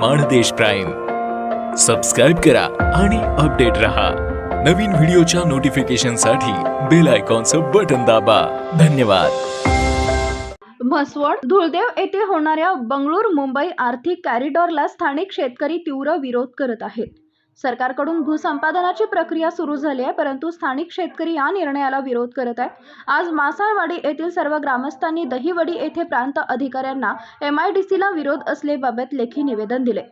Mandesh prime. Subscribe करा आणि update रहा. नवीन व्हिडिओच्या नोटिफिकेशनसाठी बेल आयकॉनचं बटन दाबा. धन्यवाद. म्हसवड धुळदेव येथे होणाऱ्या बंगळूर मुंबई आर्थिक कॅरिडॉरला स्थानिक शेतकरी तीव्र विरोध करत आहेत. सरकारकडून भूसंपादनाची प्रक्रिया सुरू झाली आहे परंतु स्थानिक शेतकरी या निर्णयाला विरोध करत आहेत. आज मासाळवाडी येथील सर्व ग्रामस्थांनी दहिवडी येथे प्रांत अधिकाऱ्यांना एम आय डी सीला विरोध असलेबाबत लेखी निवेदन दिले.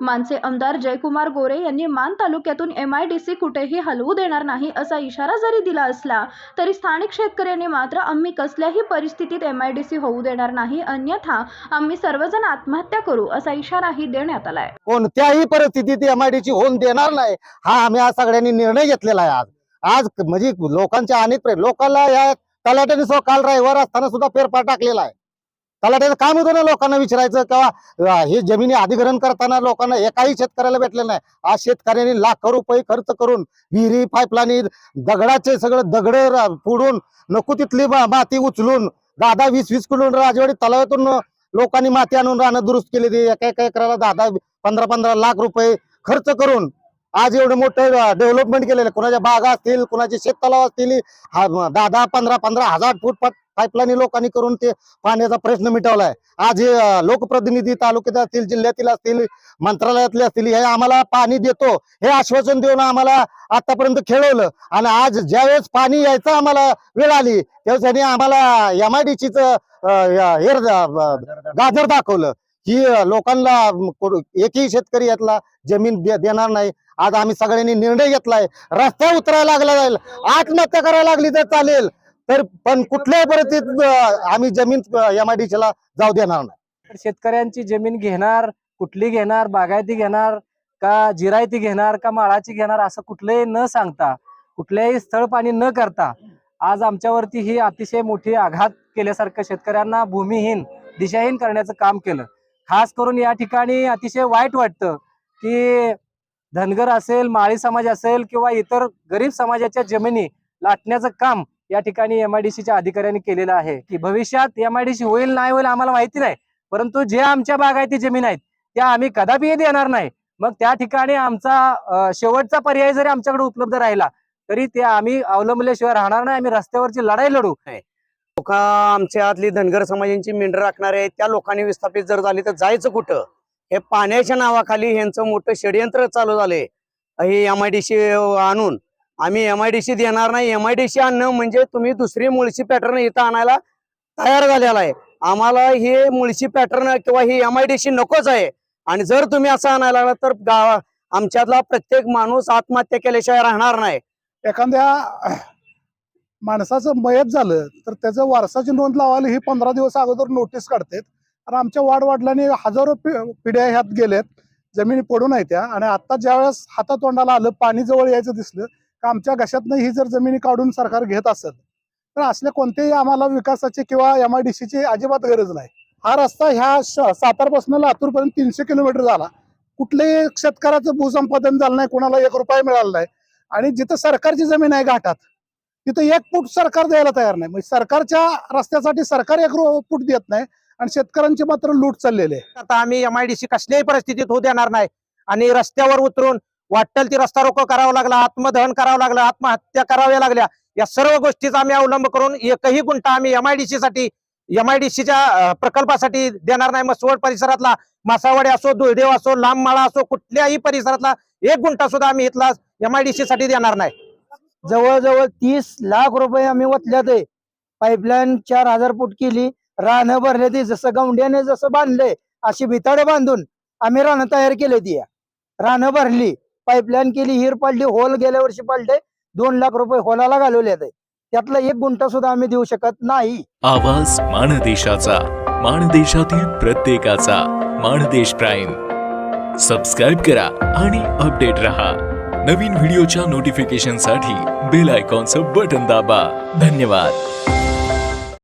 मानसे आमदार जयकुमार गोरे यांनी मान तालुक्यातून एम आय डी सी कुठेही हलवू देणार नाही असा इशारा जरी दिला असला तरी स्थानिक शेतकऱ्यांनी मात्र आम्ही कसल्याही परिस्थितीत एम आय डी सी होऊ देणार नाही अन्यथा आम्ही सर्वजण आत्महत्या करू असा इशाराही देण्यात आलाय. कोणत्याही परिस्थितीत एम आयडीसी होऊन देणार नाही हा आम्ही आज सगळ्यांनी निर्णय घेतलेला आहे आज. आज म्हणजे लोकांच्या अनेक लोकांना या तलाट्याने काल रविवार असताना सुद्धा फेरफार टाकलेला आहे. तलाट्याचं काम होतं ना लोकांना विचारायचं किंवा हे जमिनी अधिग्रहण करताना लोकांना एकाही शेतकऱ्याला भेटलं नाही. आज शेतकऱ्यांनी लाखो रुपये खर्च करून विहिरी पाईपलाईन दगडाचे सगळं दगड फोडून नको तिथली मा- माती उचलून दादा वीस वीस किलोमीटर राजवाडी तलावातून लोकांनी माती आणून राहणं दुरुस्त केली ती. एका एका एकराला दहा पंधरा पंधरा लाख रुपये खर्च करून आज एवढं मोठं डेव्हलपमेंट केलेलं आहे. कुणाच्या बागा असतील कुणाचे शेततलाव असतील हा पंधरा पंधरा हजार फूट पाईपलाईन लोकांनी करून ते पाण्याचा प्रश्न मिटवलाय. आज हे लोकप्रतिनिधी तालुक्यात असतील जिल्ह्यातील असतील मंत्रालयातले असतील हे आम्हाला पाणी देतो. हे आश्वासन देऊन आम्हाला आतापर्यंत खेळवलं. आणि आज ज्यावेळेस पाणी यायचं आम्हाला वेळ आली त्यावेळेस त्यांनी आम्हाला एमआयडीसीच हे गाजर दाखवलं. की लोकांना एकही शेतकरी यातला जमीन दे- देणार नाही. आज आम्ही सगळ्यांनी निर्णय घेतलाय. रस्ता उतरायला लागला जाईल आत्महत्या करायला लागली तर चालेल. तर पण कुठल्याही परिस्थितीत आम्ही जमीन एमआयडीसीला जाऊ देणार नाही. शेतकऱ्यांची जमीन घेणार कुठली घेणार बागायती घेणार का जिरायती घेणार का माळाची घेणार असं कुठलंही न सांगता कुठल्याही स्थळ पाणी न करता आज आमच्यावरती ही अतिशय मोठी आघात केल्यासारखं शेतकऱ्यांना भूमिहीन दिशाहीन करण्याचं काम केलं. खास करून या ठिकाणी अतिशय वाईट वाटतं की धनगर असेल माळी समाज असेल किंवा इतर गरीब समाजाच्या जमिनी लाटण्याचं काम या ठिकाणी एमआयडीसीच्या अधिकाऱ्यांनी केलेलं आहे की भविष्यात एमआयडीसी होईल नाही होईल आम्हाला माहिती नाही. परंतु जे आमच्या बागायती जमीन आहेत त्या आम्ही कदापि देणार नाही. मग त्या ठिकाणी आमचा शेवटचा पर्याय जरी आमच्याकडे उपलब्ध राहिला तरी ते आम्ही अवलंबल्याशिवाय राहणार नाही. आम्ही रस्त्यावरची लढाई लढू. लोक आमच्या आतली धनगर समाजांची मेंढर राखणारे आहेत त्या लोकांनी विस्थापित जर झाली तर जायचं कुठं? हे पाण्याच्या नावाखाली ह्यांचं मोठं षडयंत्र चालू झालंय हे एम आय डी सी आणून आम्ही एम आय डी सी देणार नाही. एम आय डी सी आणणं म्हणजे तुम्ही दुसरी मुळशी पॅटर्न इथं आणायला तयार झालेला आहे. आम्हाला हे मुळशी पॅटर्न किंवा ही एम आय डी सी नकोच आहे. आणि जर तुम्ही असं आणायला लागला तर गावा आमच्यातला प्रत्येक माणूस आत्महत्या केल्याशिवाय राहणार नाही. एखाद्या माणसाचं मयत झालं तर त्याचं वारसाची नोंद लावायला ही पंधरा दिवस अगोदर नोटीस काढतात. आणि आमच्या वाडवडिलांनी हजारो पिढ्या ह्यात गेलेत. जमिनी पडून आहेत त्या. आणि आता ज्यावेळेस हातातोंडाला आलं पाणी जवळ यायचं दिसलं का आमच्या घशातनं ही जर जमिनी काढून सरकार घेत असेल तर असले कोणतेही आम्हाला विकासाची किंवा एम आय डी सीची अजिबात गरज नाही. हा रस्ता ह्या सातारपासून लातूरपर्यंत तीनशे किलोमीटर झाला. कुठल्याही शेतकऱ्याचं भूसंपादन झालं नाही कोणाला एक रुपया मिळाला नाही. आणि जिथं सरकारची जमीन आहे घाटात तिथं एक फूट सरकार द्यायला तयार नाही. म्हणजे सरकारच्या रस्त्यासाठी सरकार एक फूट देत नाही आणि शेतकऱ्यांची मात्र लूट चाललेली आहे. आता आम्ही एमआयडीसी कसल्याही परिस्थितीत होऊ देणार नाही. आणि रस्त्यावर उतरून वाटेल ती रस्ता रोको करावा लागला आत्मदहन करावं लागलं आत्महत्या कराव्या लागल्या. या सर्व गोष्टीचा आम्ही अवलंब करून एकही गुंठा आम्ही एमआयडीसी साठी एमआयडीसीच्या प्रकल्पासाठी देणार नाही. मसवड परिसरातला मासावाडी असो दुळदेव असो लांबमाळा असो कुठल्याही परिसरातला एक गुंठा सुद्धा आम्ही इथला एमआयडीसी साठी देणार नाही. जवळजवळ तीस लाख रुपये आम्ही वतल्यात पाईपलाईन चार हजार फूट केली रानं भरले ती जसं गौंड्याने जसं बांधलंय अशी भिताडे बांधून आम्ही रानं तयार केले ती. रानं भरली पाईपलाईन केली हिर पाडली होल गेल्या वर्षी पाडले दोन लाख रुपये होलाला घालवले त्यातला एक गुंठा सुद्धा आम्ही देऊ शकत नाही. आवाज माणदेशाचा माणदेशातील प्रत्येकाचा माणदेश प्राईम. सबस्क्राईब करा आणि अपडेट रहा. नवीन व्हिडिओच्या नोटिफिकेशनसाठी बेल आयकॉनचं बटन दाबा. धन्यवाद.